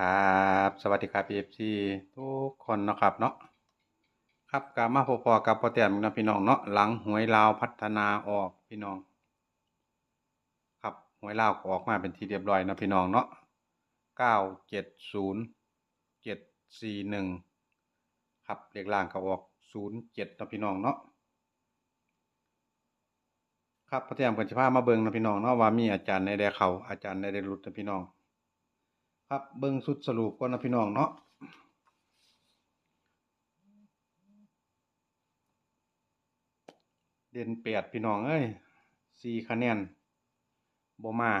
ครับสวัสดีครับ FC ทุกคนนะครับเนาะครับกลับมาพบๆกับพอแต้มอีกนะพี่น้องเนาะหลังหวยลาวพัฒนาออกพี่น้อง ครับหวยลาวออกมาเป็นที่เรียบร้อยนะพี่น้องเนาะเก้าเจ็ดศูนย์เจ็ดสี่หนึ่งครับเลขล่างก็ออกศูนย์เจ็ดนะพี่น้องเนาะครับพอแต้มกันจะพามาเบิงนะพี่น้องเนาะว่ามีอาจารย์ในแดเขาอาจารย์ในแดรุดนะพี่น้อง ครับเบิ่งสุดสรุปก่อนนะพี่น้องเนาะเด่นแปดพี่น้องเอ้ยสี่คะแนนบมา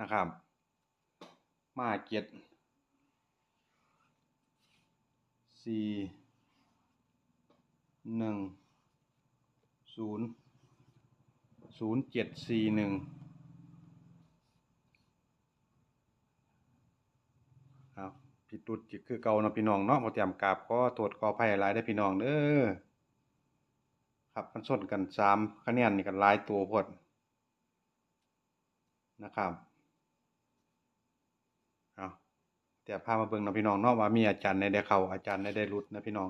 นะครับ มาเจ็ดสี่หนึ่งศูนย์ศูนย์เจ็ดสี่หนึ่ง ครับผิดตุดจิคือเก่าเนาะพี่น้องเนาะบ่เตรียมกราบขอโทษขออภัยหลายได้อพี่น้องเด้อครับมันสนกันสามคะแนนนี่กันหลายตัวพดนะครับเอาแต่พามาเบิ่งเนาะพี่น้องเนาะว่ามีอาจารย์ในได้เข้าอาจารย์ในได้หลุดนะพี่น้อง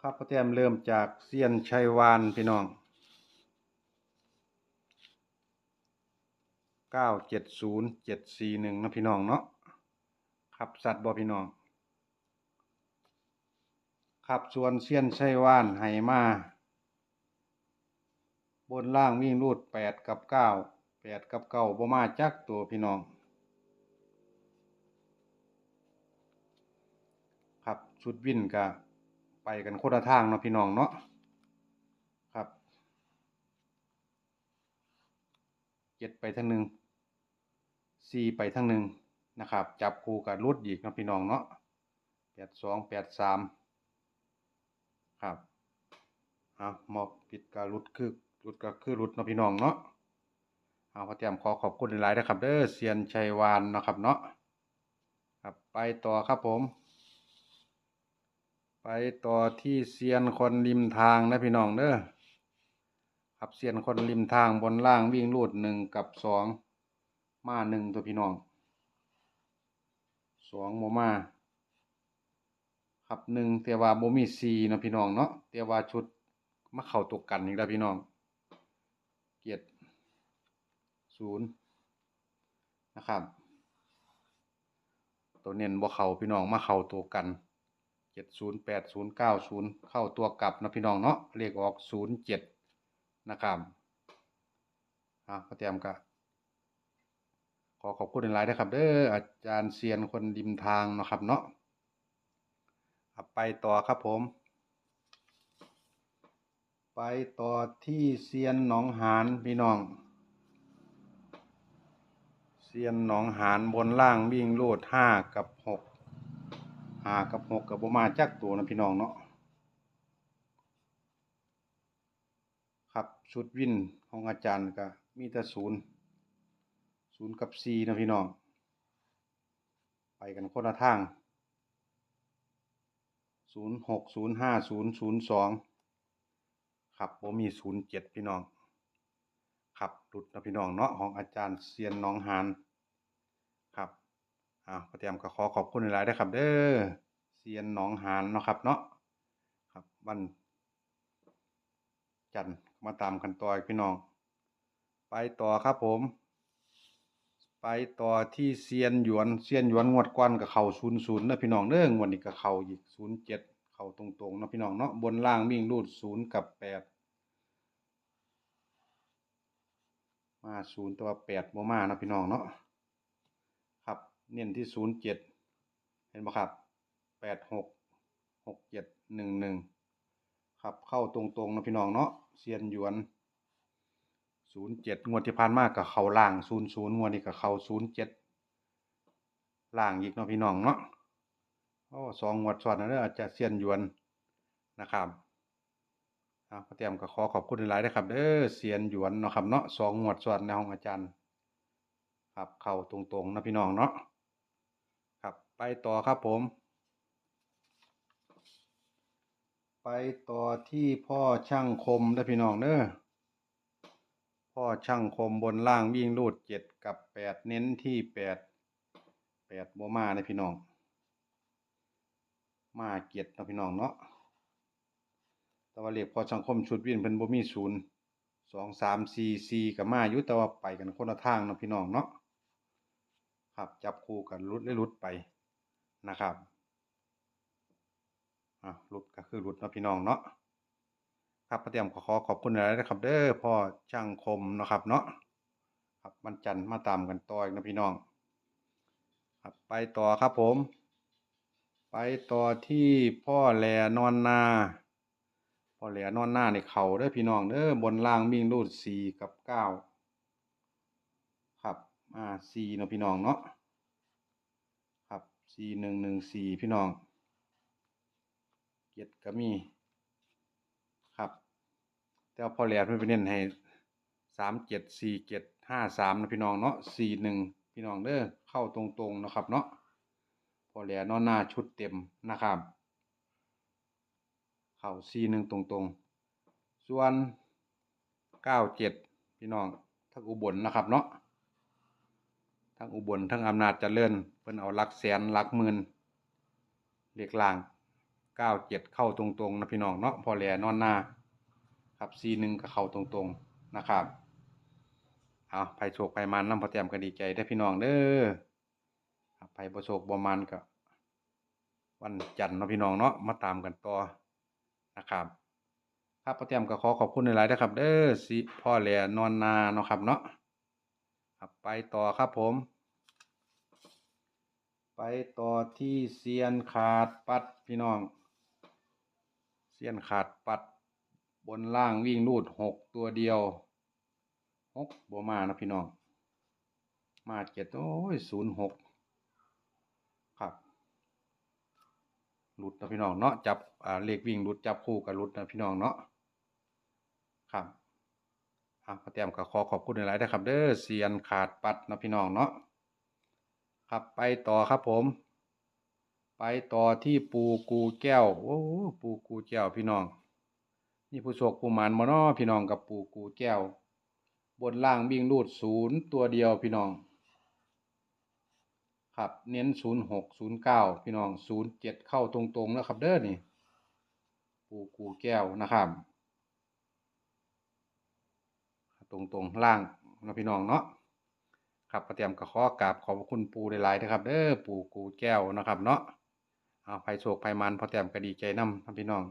ครับพ่อแต้มเริ่มจากเซียนชัยวานพี่น้อง เก้าเจ็ดศูนย์เจ็ดสี่หนึ่งนะพี่น้องเนาะครับสัตว์บอพี่น้องครับส่วนเซียนไส้ว่านไหมา บนล่างวิ่งรูดแปดกับเก้าแปดกับเก้าบ่มาจักตัวพี่น้องครับชุดวิ่นก็ไปกันโคนละทางเนาะพี่น้องเนาะครับเจ็ดไปทางหนึ่ง สี่ไปทางหนึ่งนะครับ จับคู่กับรุดอีกนะพี่น้องเนาะแปดสองแปดสามครับเอาหมอบปิดกับรุดคือรุดก็คือรุดนะพี่น้องเนาะเอาพอเตรียมขอขอบคุณหลายๆนะครับ เด้อเซียนชัยวานนะครับเนาะครับไปต่อครับผม ไปต่อที่เซียนคนริมทางนะพี่น้องเด้อครับเซียนคนริมทางบนล่างวิ่งรูดหนึ่งกับสอง มาหนึ่งตัวพี่น้องสองโมมาครับหนึ่งแต่ว่าโมมีสี่นะพี่น้องเนาะแต่ว่าชุดมาเข้าตัวกันอีกแล้วพี่น้อง เกียรติศูนย์นะครับ ตัวเน้นบ่เข้าพี่น้องมาเข้าตัวกันเจ็ดศูนย์แปดศูนย์เก้าศูนย์เข้าตัวกลับนะพี่น้องเนาะเรียกออกศูนย์เจ็ดนะครับอะพอเตรียมกะ ขอขอบคุณหลายๆนะครับ เด้ออาจารย์เซียนคนริมทางเนาะครับเนาะไปต่อครับผม ไปต่อที่เซียนหนองหานพี่น้อง เซียนหนองหานบนล่างวิ่งโลดห้ากับหกห้ากับหกกับประมาจักตัวนะพี่น้องเนาะครับชุดวินของอาจารย์ก็มีแต่ศูนย์ ศูนย์กับสี่นะพี่น้อง ไปกันคนละทางศูนย์หกศูนย์ห้าศูนย์ศูนย์สองครับผมมีศูนย์เจ็ดพี่น้อง ครับหลุดนะพี่น้องเนาะของอาจารย์เซียนน้องหานครับอ่าพอเตรียมก็ขอขอบคุณหลายๆนะครับ เด้อเซียนน้องหานเนาะครับเนาะครับวันจันทร์มาตามกันต่ออีกพี่น้อง ไปต่อครับผม ไปต่อที่เซียนหยวนเซียนหยวนงวดก่อนกับเข่าศูนย์ศูนย์นะพี่น้องเด้องวดนี้กับเข่าอีกศูนย์เจ็ดเข่าตรงๆนะพี่น้องเนาะบนล่างวิ่งรูดศูนย์กับแปดมาศูนย์ตัวแปดโมมานะพี่น้องเนาะครับเน้นที่ศูนย์เจ็ดเห็นไหมครับแปดหกหกเจ็ดหนึ่งหนึ่งครับเข้าตรงๆนะพี่น้องเนาะเซียนหยวน ศูนย์เจ็ดงวดที่ผ่านมากับเขาล่างศูนย์ศูนย์งวดนี้กับเขาศูนย์เจ็ดล่างอีกเนาะพี่น้องเนาะโอ้สองงวดซ้อนนะเด้ออาจจะเซียนยวนนะครับอาเตรียมก็ขอขอบคุณหลายๆนะครับเด้อเซียนยวนเนาะครับเนาะสองงวดซ้อนในห้องอาจารย์ ครับเข้าตรงๆนะพี่น้องเนาะครับไปต่อครับผม ไปต่อที่พ่อช่างคมนะพี่น้องเด้อ พ่อช่างคมบนล่างวิ่งรูดเจ็ดกับแปดเน้นที่แปดแปดบัวมานพี่น้อง มาเกียรตินะพี่น้องเนาะแต่ว่าเรียกพอสังคมชุดวิ่งเป็นโบมีศูนย์สองสามสี่สี่กับมายู่แต่ว่าไปกันคนละทางนะพี่น้องเนาะครับจับคู่กันรุดเลยรุดไปนะครับอะรุดก็คือรุดนะพี่น้องเนาะ ครับประเตรียมขอขอขอบคุณหลายนะครับ เด้อพ่อช่างคมนะครับเนาะครับวันจันทร์มาตามกันต่ออีกนะพี่น้อง ครับไปต่อครับผม ไปต่อที่พ่อแหลนอนนาพ่อแหลนอนนาในเขาเด้อพี่น้องเด้อบนล่างวิ่งรูดสี่กับเก้าครับอ่าสี่เนาะพี่น้องเนาะครับสี่หนึ่งหนึ่งสี่พี่น้องเจ็ดก็มี แต่ว่าพ่อแหลเพิ่นไปเน้นให้สามเจ็ดสี่เจ็ดห้าสามนะพี่น้องเนาะสี่หนึ่งพี่น้องเด้อเข้าตรงๆนะครับเนาะพอแหลนอนหน้าชุดเต็มนะครับ เข่าซีหนึ่งตรงๆ ส่วนเก้าเจ็ดพี่น้องทั้งอุบลนะครับเนาะทั้งอุบลทั้งอำนาจเจริญเพิ่นเอาลักแสนลักหมื่นเรียกล่างเก้าเจ็ดเข้าตรงๆนะพี่น้องเนาะพอแหลนอนหน้า ครับซีหนึ่งก็เขาตรงๆนะครับเอาไปโชคไปมันน้ำพอเตรียมก็ดีใจได้พี่น้องเด้อไปประโชคบมันก็วันจันทร์เนาะพี่น้องเนาะมาตามกันต่อนะครับครับพอเตรียมก็ขอขอบคุณในหลายๆนะครับ เด้อสิพ่อแหล่นอนนาเนาะครับเนาะครับไปต่อครับผม ไปต่อที่เซียนขาดปัดพี่น้อง เซียนขาดปัด บนล่างวิ่งรูดหกตัวเดียวหกบัวมานะพี่น้อง มาเจ็ดโอ้ยศูนย์หกครับหลุดนะพี่น้องเนาะจับอ่าเลขวิ่งหลุดจับคู่กับหลุดนะพี่น้องเนาะครับอะพเตรียมก็ขอขอบคุณหลายๆนะครับ เด้อเซียนขาดปัดนะพี่น้องเนาะครับไปต่อครับผม ไปต่อที่ปูกูแก้วโอ้ปูกูแก้วพี่น้อง นี่ผู้โชคผู้หมานมาเนพี่น้องกับปูกูแก้ว บนล่างวิ่งรูดศูนย์ตัวเดียวพี่น้อง ครับเน้นศูนย์หกศูนย์เก้าพี่น้องศูนย์เจ็ดเข้าตรงๆนะครับเด้อนี่ ปูกูแก้วนะครับ ตรงๆล่างนะพี่น้องเนาะครับประเตรียมกระขอกราบขอบคุณปูหลายๆนะครับเด้อปูกูแก้วนะครับเนาะเอาไผโศกไผมันพอเตรียมก็ดีใจนำนะพี่น้อง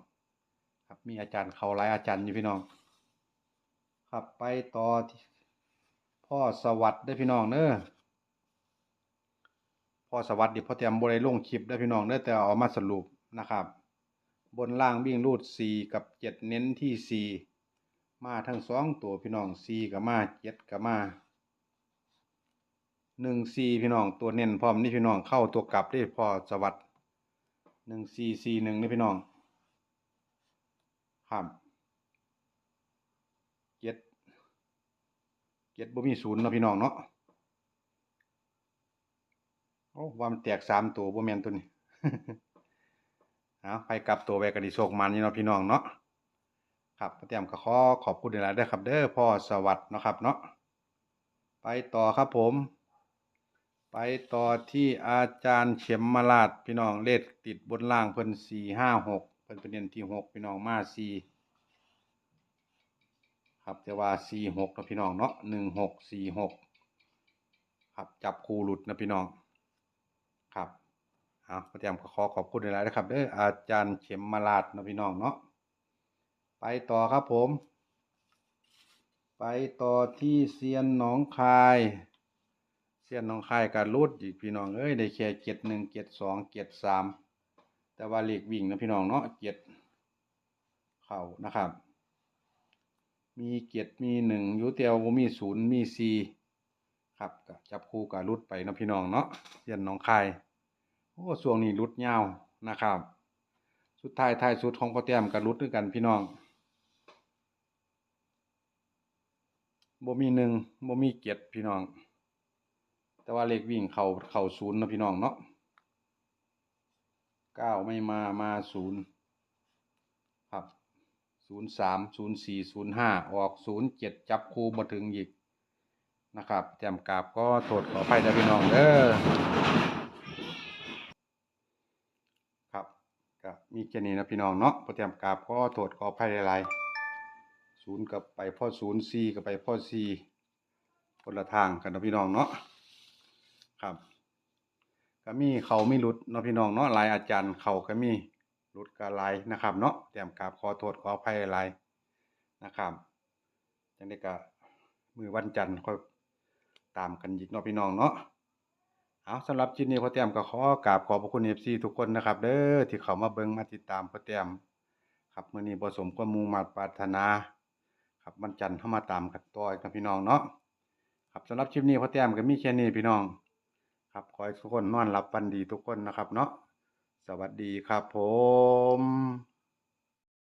ครับ มีอาจารย์เขาหลายอาจารย์อยู่พี่น้อง ครับไปต่อที่พ่อสวัสดิ์ได้พี่น้องเด้อพ่อสวัสดิ์ดิพ่อเตรียมบริลงคลิปได้พี่น้องเด้อแต่เอามาสรุปนะครับ บนล่างวิ่งรูดสี่กับเจ็ดเน้นที่สี่มาทั้งสองตัวพี่น้องสี่กับมาเจ็ดกับมาหนึ่งสี่พี่น้องตัวเน้นพร้อมนี่พี่น้องเข้าตัวกลับได้พ่อสวัสดิ์หนึ่งสี่สี่หนึ่งนี่พี่น้อง ครับเจ็ดเจ็ดบ่มีศูนย์เนาะพี่น้องเนาะโอ้ว่ามันแตกสามตัวบ่แมนตัวนี้เอาไปกลับตัวไปกระดิโชคมันนี่เนาะพี่น้องเนาะครับเตรียมก็ขอขอบคุณหลายๆด้ครับ เด้อพ่อสวัสดิ์นะครับเนาะไปต่อครับผม ไปต่อที่อาจารย์เข็มมาลาดพี่น้องเลขติดบนล่างเพิ่นสี่ห้าหก พิ่นเป็นเน้นที่หกพี่น้องมาสี่ครับแต่ว่าสี่หกนะพี่น้องเนาะหนึ่งหกสี่หกครับจับคู่หลุดนะพี่น้องครับเอาพระเตรียมขอขอบคุณหลายๆนะครับเด้ออาจารย์เข็มมาลาดนะพี่น้องเนาะไปต่อครับผม ไปต่อที่เซียนหนองคายเซียนหนองคายกับรุดอีกพี่น้องเอ้ยได้แค่เจ็ดหนึ่งเจ็ดสองเจ็ดสาม แต่ว่าเลขวิ่งนะพี่น้องเนาะเจ็ดเข่านะครับ มีเกียรติมีหนึ่งยูเตียวบ่มีศูนย์มีสี่ครับจับคู่กับรุดไปนะพี่น้องเนาะเรียนน้องคายโอ้ช่วงนี้รุดยาวนะครับ สุดท้ายท้ายสุดของพ่อแต้มกับรุดด้วยกันพี่น้องบ่มีหนึ่งบ่มีเกียรติพี่น้อง แต่ว่าเลขวิ่งเขาเข่าศูนย์นะพี่น้องเนาะ เก้าไม่มา มาศูนย์ครับศูนย์สามศูนย์สี่ศูนย์ห้าออกศูนย์เจ็ดจับคูมาถึงอีกนะครับแจมกราบก็โทษขออภัยนะพี่น้องเด้อครับก็มีแค่นี้นะพี่น้องเนาะพอแจมกราบก็โทษขออภัยหลายๆศูนย์กับไปพ่อศูนย์สี่กับไปพ่อสี่คนละทางกันนะพี่น้องเนาะครับ ก็มีเขามีหลุดเนาะพี่น้องเนาะลายอาจารย์เขาก็มีหลุดก็ลายนะครับเนาะแต้มกราบขอโทษขออภัยลายนะครับจังได้ก็มือวันจันทร์ค่อยตามกันอีกเนาะพี่น้องเนาะเอาสำหรับคลิปนี้พ่อแต้มก็ขอกราบขอบพระคุณ FC ทุกคนนะครับ เด้อที่เขามาเบิ่งมาติดตามพ่อแต้มครับมื้อนี้บ่สมความมุ่งมาปรารถนา ครับวันจันทร์เข้ามาตามกันต่ออีกนะพี่น้องเนาะครับสำหรับคลิปนี้พ่อแต้มก็มีแค่นี้พี่น้อง ครับขอให้ทุกคนนอนหลับฝันดีทุกคนนะครับเนาะสวัสดีครับผม